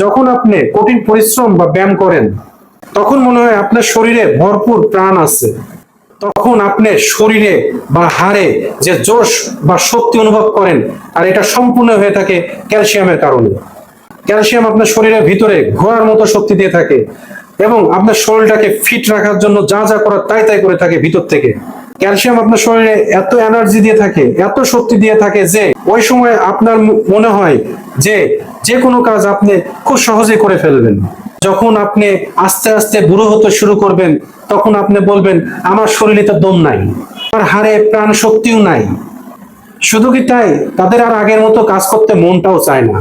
যখন আপনি কঠিন পরিশ্রম বা ব্যায়াম করেন, তখন মনে হয় আপনার শরীরে ভরপুর প্রাণ আছে। তখন আপনি শরীরে বা হাড়ে যে জোশ বা শক্তি অনুভব করেন, আর এটা সম্পূর্ণ হয়ে থাকে ক্যালসিয়ামের কারণে। ক্যালসিয়াম আপনার শরীরের ভিতরে ঘোরার মতো শক্তি দিয়ে থাকে এবং আপনার শরীরটাকে ফিট রাখার জন্য যা যা করার তাই তাই করে থাকে ভিতর থেকে। ক্যালসিয়াম আপনার শরীরে এত এনার্জি দিয়ে থাকে, এত শক্তি দিয়ে থাকে যে ওই সময় আপনার মনে হয় যে যে কোনো কাজ আপনি খুব সহজে করে ফেলবেন। যখন আপনি আস্তে আস্তে বুড়ো হতে শুরু করবেন, তখন আপনি বলবেন, আমার শরীরে তো দম নাই, আমার হাড়ে প্রাণ শক্তিও নাই। শুধু কি তাই? তাদের আর আগের মতো কাজ করতে মনটাও চায় না।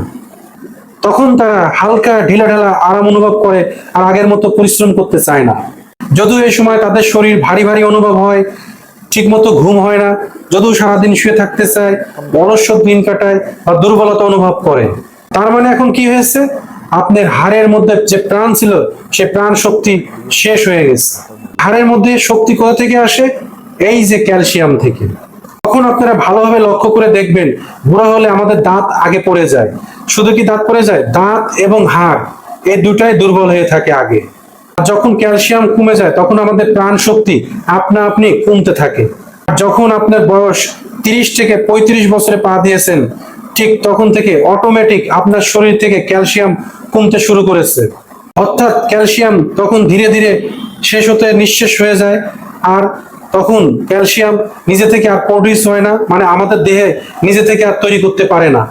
তখন তারা হালকা ঢিলা ঢালা আরাম অনুভব করে আর আগের মতো পরিশ্রম করতে চায় না। যদিও এই সময় তাদের শরীর ভারী ভারী অনুভব হয় ঠিক মতো ঘুম হয় না, যদিও সারাদিন শুয়ে থাকতে চায় অলস্য দিন কাটায় বা দুর্বলতা অনুভব করে। তার মানে এখন কি হয়েছে? আপনার হাড়ের মধ্যে যে প্রাণ ছিল, সে প্রাণ শক্তি শেষ হয়ে গেছে। হাড়ের মধ্যে শক্তি কোথা থেকে আসে? এই যে ক্যালসিয়াম থেকে। তখন আপনারা ভালোভাবে লক্ষ্য করে দেখবেন, বুড়া হলে আমাদের দাঁত আগে পড়ে যায়। শুধু কি দাঁত পড়ে যায়? দাঁত এবং হাড়, এই দুটাই দুর্বল হয়ে থাকে আগে। যখন ক্যালসিয়াম কমে যায়, তখন আমাদের প্রাণ শক্তি আপনা আপনি কমতে থাকে। আর যখন আপনার বয়স তিরিশ থেকে পঁয়ত্রিশ বছরে পা দিয়েছেন, ঠিক তখন থেকে অটোমেটিক আপনার শরীর থেকে ক্যালসিয়াম কমতে শুরু করেছে। অর্থাৎ ক্যালসিয়াম তখন ধীরে ধীরে শেষ হতে নিঃশেষ হয়ে যায়, আর তখন ক্যালসিয়াম নিজে থেকে আর প্রডিউস হয় না মানে আমাদের দেহে নিজে থেকে আর তৈরি করতে পারে না।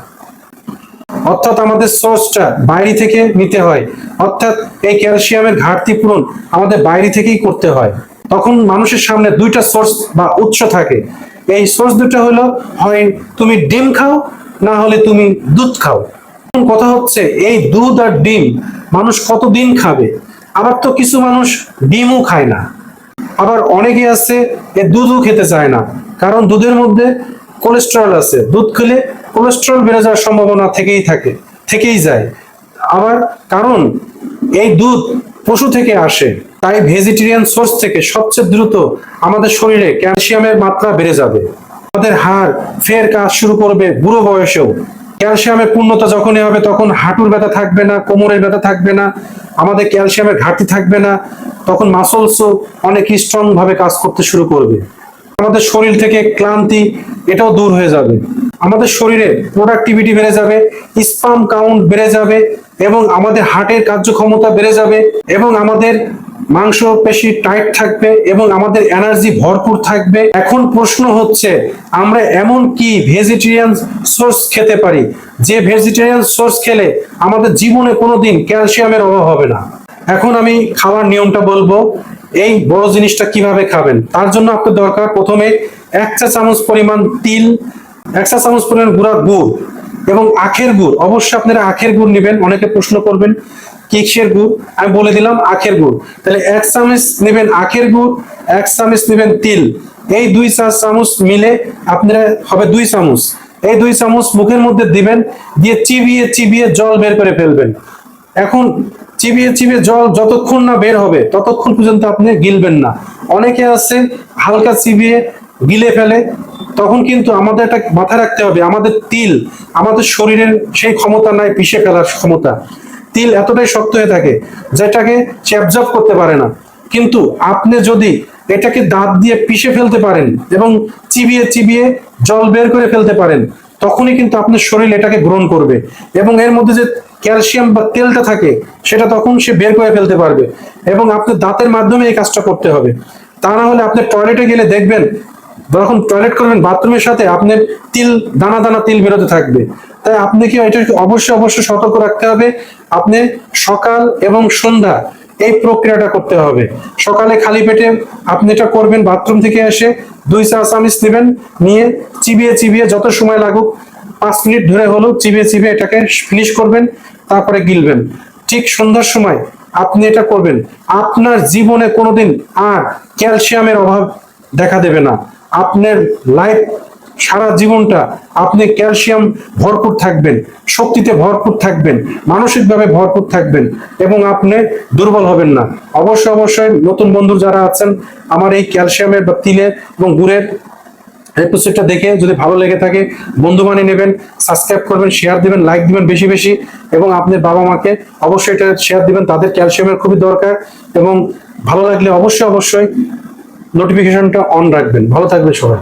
অর্থাৎ আমাদের সোর্সটা বাইরে থেকে নিতে হয়। অর্থাৎ এই ক্যালসিয়ামের ঘাটতি পূরণ আমাদের বাইরে থেকেই করতে হয়। তখন মানুষের সামনে দুইটা সোর্স বা উৎস থাকে। এই সোর্স দুটো হলো, হয় তুমি ডিম খাও, না হলে তুমি দুধ খাও। কথা হচ্ছে, এই দুধ আর ডিম মানুষ কতদিন খাবে? আবার তো কিছু মানুষ ডিমও খায় না। আবার অনেকে আছে, এ দুধও খেতে চায় না। কারণ দুধের মধ্যে কোলেস্টেরল আছে। দুধ খেলে কোলেস্টেরল বেড়ে যাওয়ার সম্ভাবনা থেকেই থাকে, থেকেই যায়। আবার কারণ, এই দুধ পশু থেকে আসে, তাই ভেজিটেরিয়ান সোর্স থেকে সবচেয়ে দ্রুত আমাদের শরীরে ক্যালসিয়ামের মাত্রা বেড়ে যাবে। আমাদের হাড় ফের কাজ শুরু করবে বুড়ো বয়সেও। ক্যালসিয়ামের পূর্ণতা যখনই হবে তখন হাঁটুর ব্যথা থাকবে না, কোমরের ব্যথা থাকবে না, আমাদের ক্যালসিয়ামের ঘাটতি থাকবে না, তখন মাসলসও অনেক স্ট্রং ভাবে কাজ করতে শুরু করবে। আমাদের শরীর থেকে ক্লান্তি, এটাও দূর হয়ে যাবে। আমাদের শরীরে প্রোডাক্টিভিটি বেড়ে যাবে স্পাম কাউন্ট বেড়ে যাবে এবং আমাদের হার্টের কার্যক্ষমতা বেড়ে যাবে এবং আমাদের মাংস, পেশি টাইট থাকবে এবং আমাদের এনার্জি ভরপুর থাকবে। এখন প্রশ্ন হচ্ছে, আমরা এমন কি ভেজিটেরিয়ান সোর্স খেতে পারি? যে ভেজিটেরিয়ান সোর্স খেলে আমাদের জীবনে কোনোদিন ক্যালসিয়ামের অভাব হবে না। এখন আমি খাওয়ার নিয়মটা বলব, এই বড় জিনিসটা কীভাবে খাবেন? তার জন্য আপনার দরকার প্রথমে এক চা চামচ পরিমাণ তিল, এক চা চামচ পরিমাণ গুঁড়া গুড় এবং আখের গুড়। অবশ্যই আপনারা আখের গুড় নেবেন, অনেকে প্রশ্ন করবেন, কিসের গুড়? আমি বলে দিলাম আখের গুড়। তাহলে এক চামচ নেবেন আখের গুড়, এক চামচ নেবেন তিল। এই দুই চা চামচ মিলে আপনারা হবে দুই চামচ। এই দুই চামচ মুখের মধ্যে দিবেন, দিয়ে চিবিয়ে চিবিয়ে জল বের করে ফেলবেন। এখন চিবিয়ে চিবিয়ে জল যতক্ষণ না বের হবে, ততক্ষণ পর্যন্ত আপনি গিলবেন না। অনেকে আছে, হালকা চিবিয়ে গিলে ফেলে, তখন কিন্তু আমাদের একটা মাথায় রাখতে হবে, আমাদের তিল, আমাদের শরীরের সেই ক্ষমতা নাই, পিষে ফেলার ক্ষমতা। তিল এতটাই শক্ত হয়ে থাকে, যেটাকে অ্যাবজর্ব করতে পারে না। কিন্তু আপনি যদি এটাকে দাঁত দিয়ে পিষে ফেলতে পারেন এবং চিবিয়ে চিবিয়ে জল বের করে ফেলতে পারেন তখনই কিন্তু আপনার শরীর এটাকে গ্রহণ করবে। এবং এর মধ্যে যে ক্যালসিয়াম বা তেলটা থাকে, সেটা তখন সে বের করে ফেলতে পারবে। এবং আপনার দাঁতের মাধ্যমে এই কাজটা করতে হবে। তা না হলে আপনি টয়লেটে গেলে দেখবেন যখন টয়লেট করবেন, বাথরুমের সাথে আপনার তিল, দানা দানা তিল বেরোতে থাকবে। তাই আপনি কি এটা অবশ্যই অবশ্যই সতর্ক রাখতে হবে। আপনি সকাল এবং সন্ধ্যা এই প্রক্রিয়াটা করতে হবে। সকালে খালি পেটে আপনি এটা করবেন, বাথরুম থেকে এসে দুই চা চামচ নেবেন, নিয়ে চিবিয়ে চিবিয়ে যত সময় লাগুক, পাঁচ মিনিট ধরে হলো চিবিয়ে চিবিয়ে এটাকে ফিনিশ করবেন, তারপরে গিলবেন। ঠিক সন্ধ্যার সময় আপনি এটা করবেন। আপনার জীবনে কোনোদিন আর ক্যালসিয়ামের অভাব দেখা দেবে না। আপনার লাইফ সারা জীবনটা আপনি ক্যালসিয়াম ভরপুর থাকবেন, শক্তিতে ভরপুর থাকবেন, মানসিকভাবে ভরপুর থাকবেন এবং আপনি দুর্বল হবেন না। অবশ্যই অবশ্যই নতুন বন্ধু যারা আছেন, আমার এই ক্যালসিয়ামের বা তিলের এবং গুড়ের এপিসোডটা দেখে যদি ভালো লেগে থাকে, বন্ধু বানিয়ে নেবেন সাবস্ক্রাইব করবেন শেয়ার দিবেন লাইক দিবেন বেশি বেশি এবং আপনার বাবা মাকে অবশ্যই এটা শেয়ার দিবেন, তাদের ক্যালসিয়ামের খুবই দরকার এবং ভালো লাগলে অবশ্যই অবশ্যই নোটিফিকেশনটা অন রাখবেন। ভালো থাকবেন সবাই।